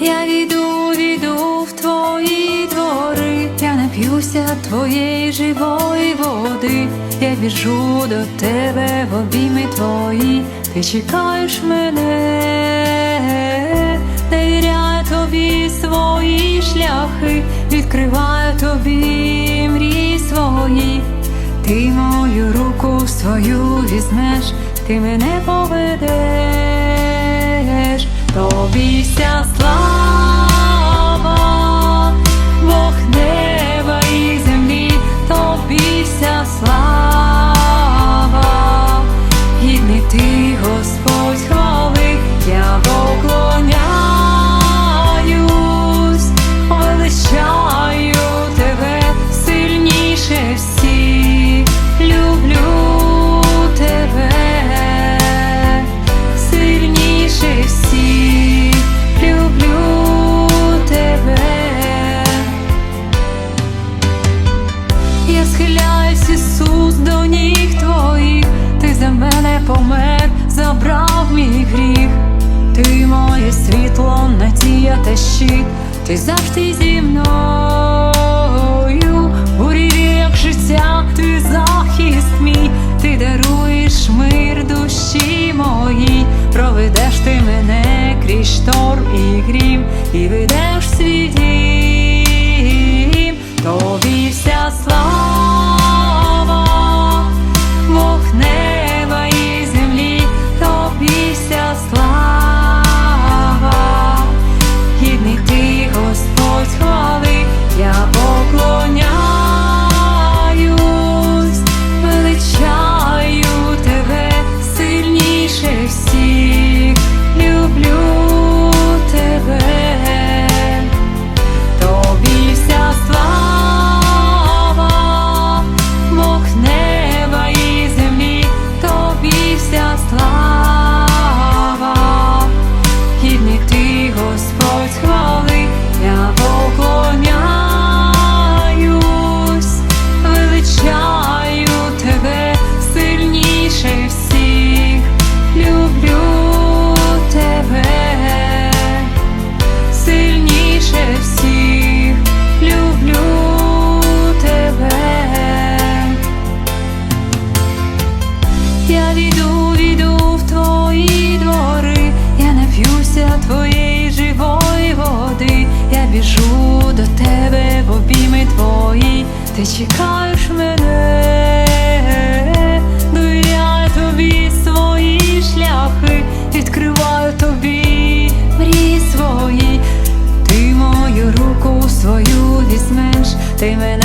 я війду, війду в твої двори, я нап'юся твоєї живої води, я біжу до тебе в обійми твої, ти чекаєш мене, довіряю тобі свої шляхи, відкриваю тобі мрії свої, ти мою руку свою візьмеш, ти мене поведеш тобі вся слава, Бог неба і землі, тобі вся слава, гідний ти Господь. Ти чекаєш мене, довіряю тобі свої шляхи, відкриваю тобі мрії свої, ти мою руку свою візьмеш, ти мене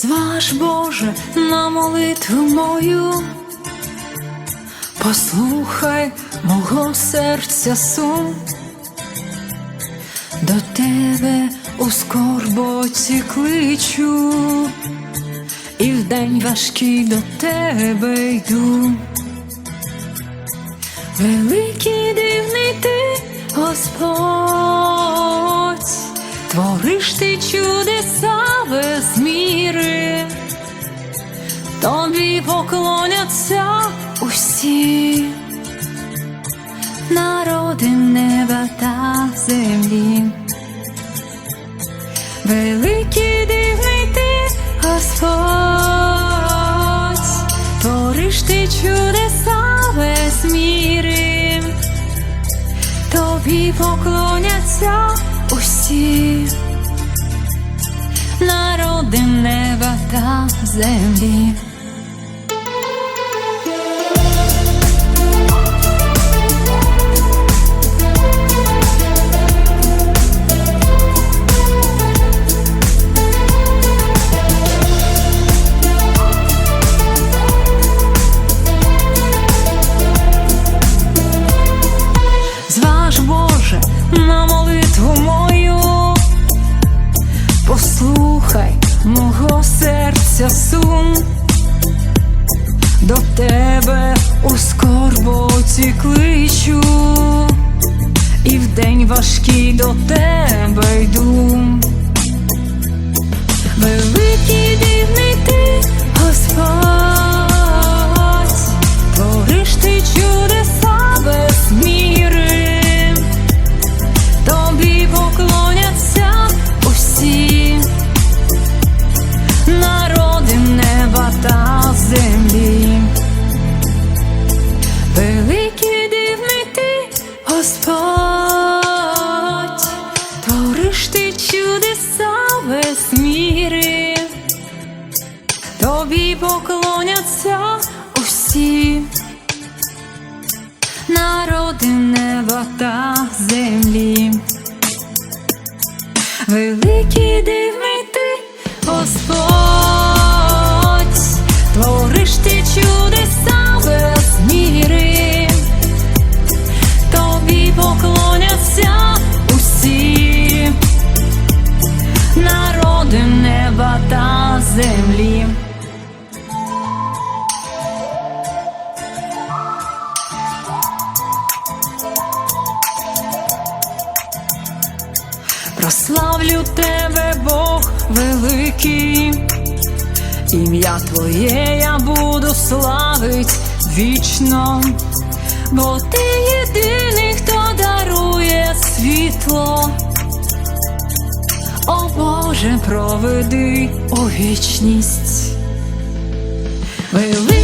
Зваж, Боже, на молитву мою, послухай мого серця сум, до тебе у скорботі кличу, і в день важкий до тебе йду. Великий дивний ти, Господь, твориш ти чудеса без міри, тобі поклоняться усі. Народи неба та землі. Великий дивний ти, Господь, твориш ти чудеса без міри, тобі поклоняться усі та землі. Серця сум, до тебе у скорботі кличу, і в день важкий до тебе йду. Великий дивний ти, Господь, та землі. Великий дивний ім'я Твоє я буду славить вічно, бо ти єдиний, хто дарує світло. О Боже, проведи у вічність. Великий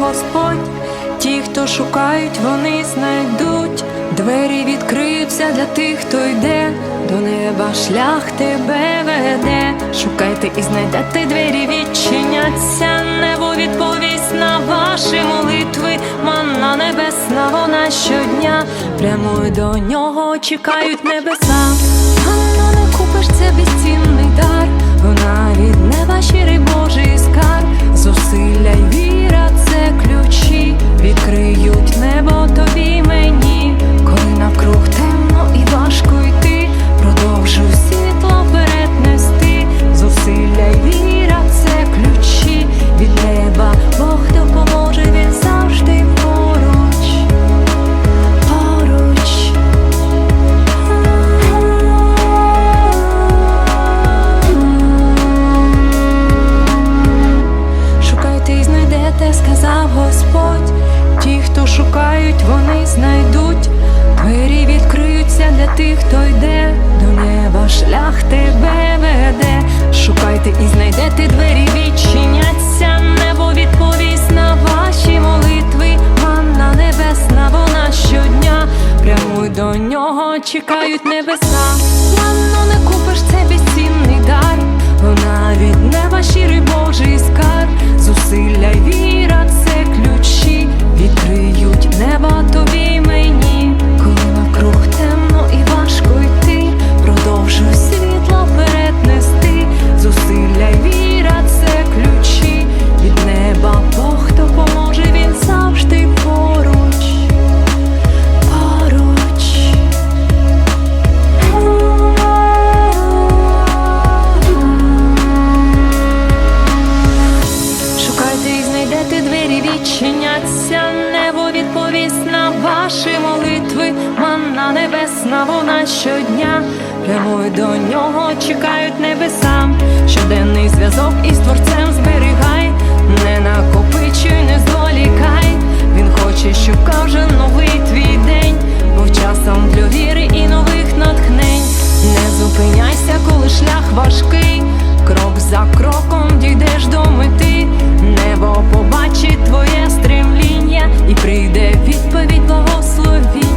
Господь. Ті, хто шукають, вони знайдуть. Двері відкриються для тих, хто йде. До неба шлях тебе веде. Шукайте і знайдете двері, відчиняться. Небо відповість на ваші молитви. Манна небесна, вона щодня. Прямує до нього, чекають небеса. Ганно не купиш це безцінний дар. Вона від неба щирий Відкриють небо тобі Крок за кроком дійдеш до мети, небо побачить твоє стремління, і прийде відповідь благословіння,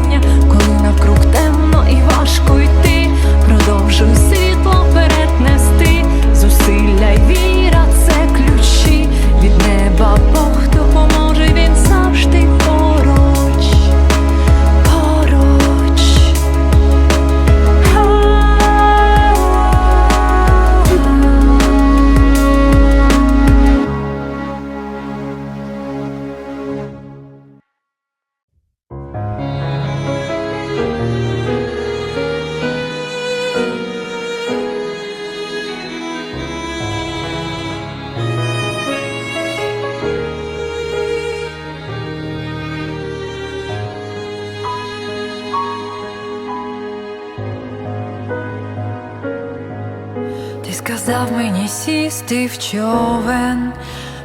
сказав мені сісти в човен,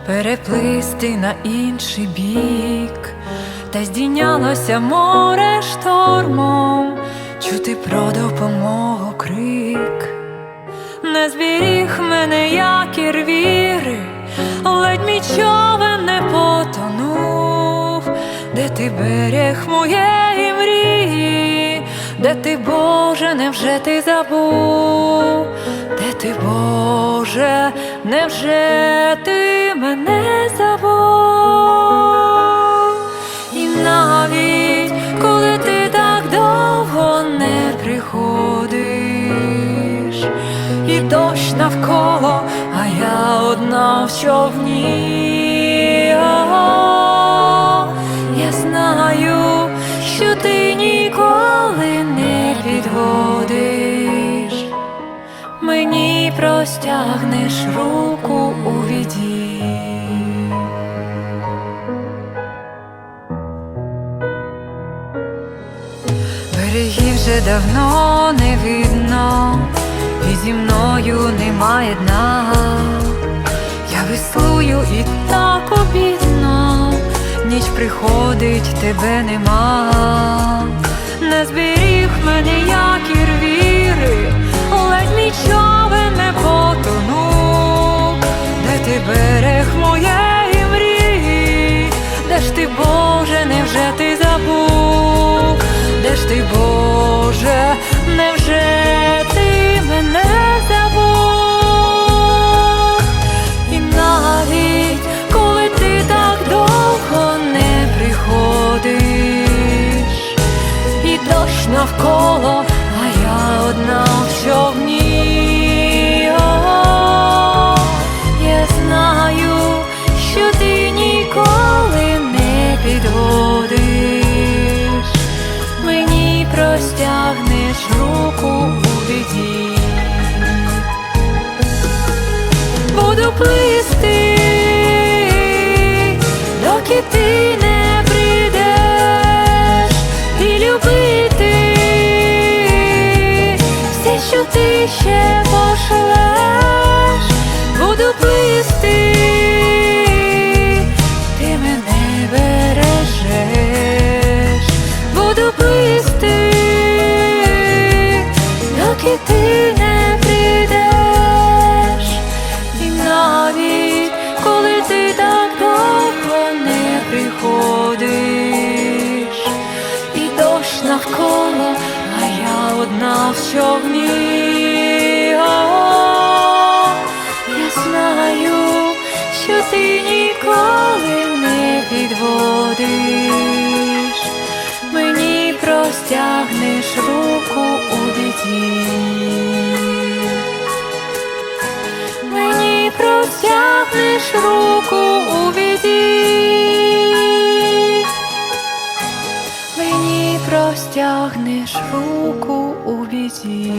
переплисти на інший бік, та здійнялося море штормом, чути про допомогу крик. Не зберіг мене якір віри, ледь мій човен не потонув, де ти берег моєї мрії, де ти, Боже, невже ти забув, ти, Боже, невже ти мене забув? І навіть коли ти так довго не приходиш, і дощ навколо, а я одна в човні. Простягнеш руку у віді. Берегів вже давно не видно, і зі мною немає дна. Я веслую і так обідно, ніч приходить, тебе нема. Не зберіг мене якір віри, ледь мій човен ти берег моєї мрії, ж ти, Боже, невже ти забув? Де ж ти, Боже, невже ти мене забув? І навіть коли ти так довго не приходиш, і дощ навколо, простягнеш руку у біді.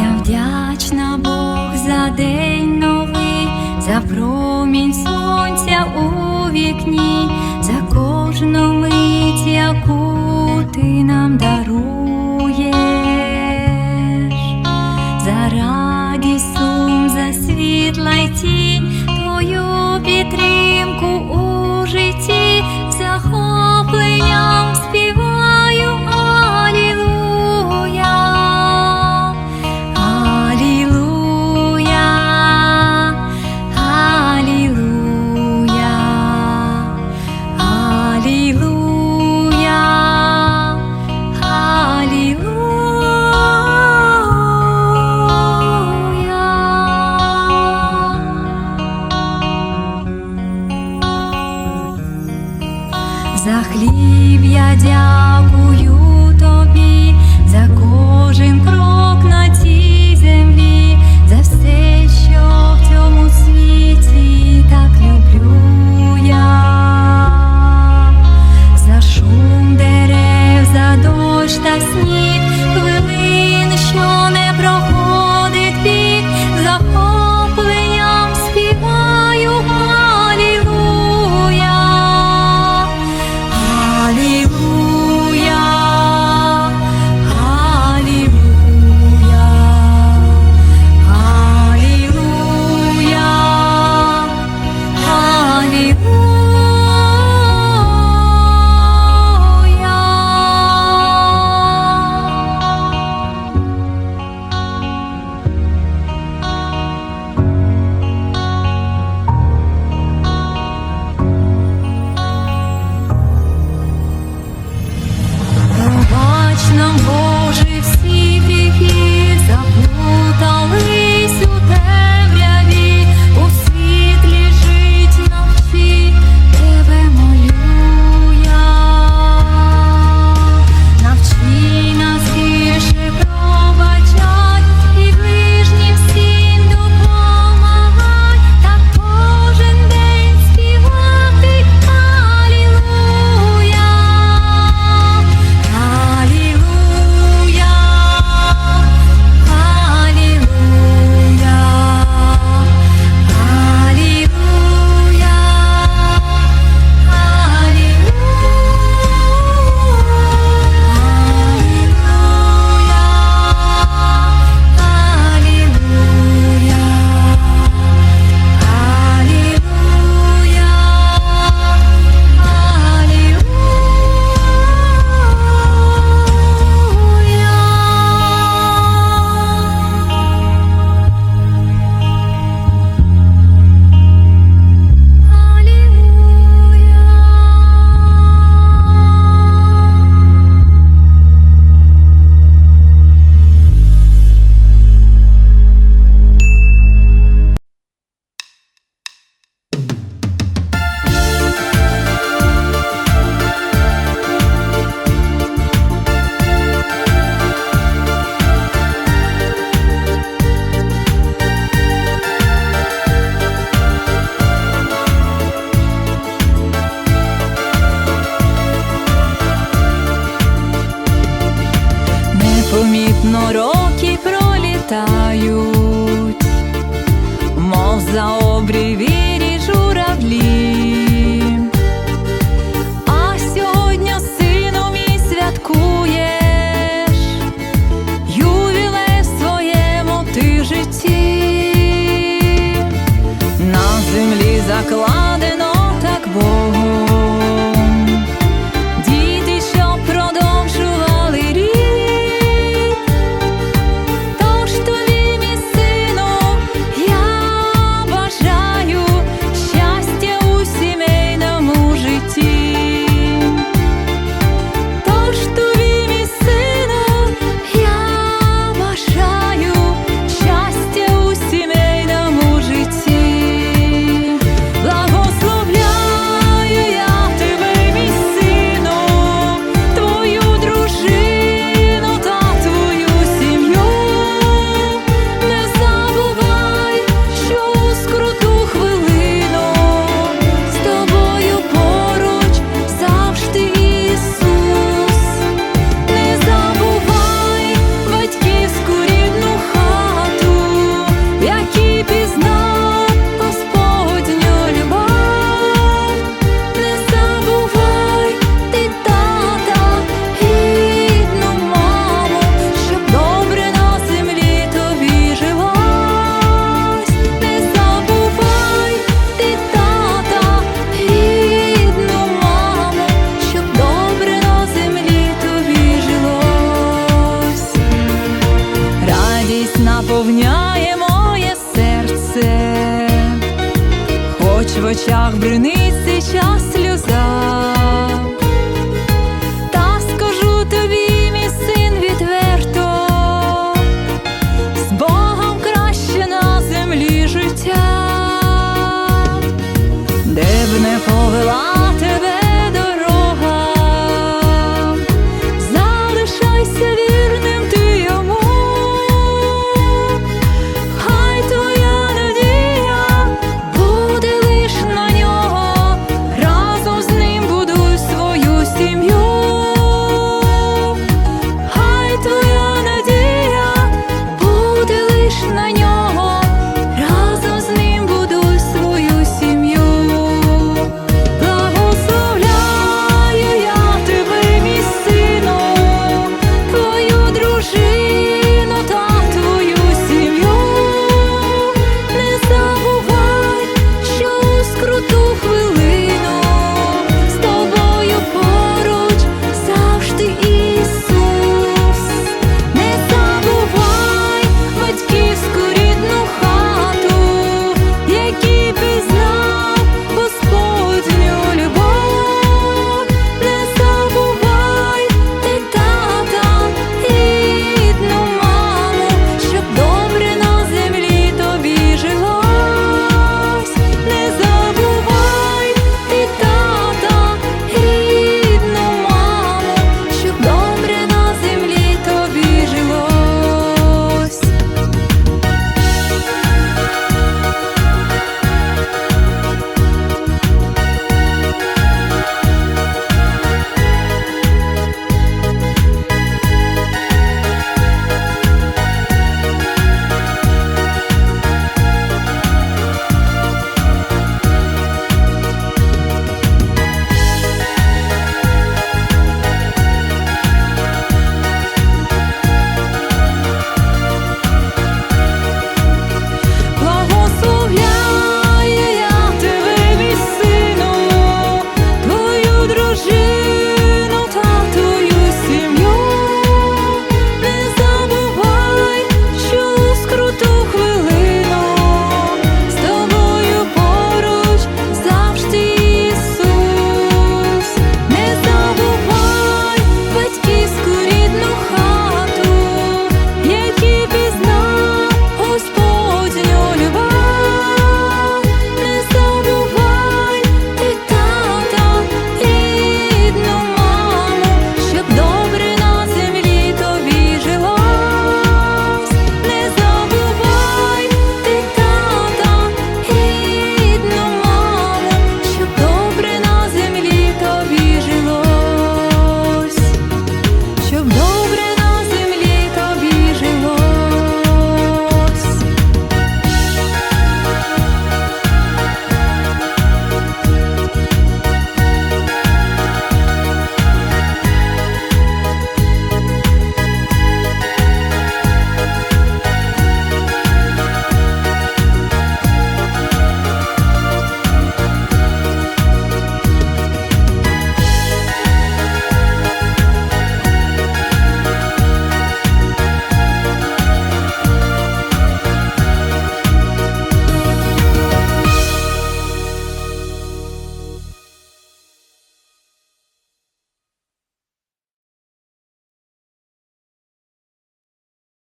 Я вдячна Бог за день новий, за промінь сонця у вікні, за кожну мить, яку ти нам даруєш,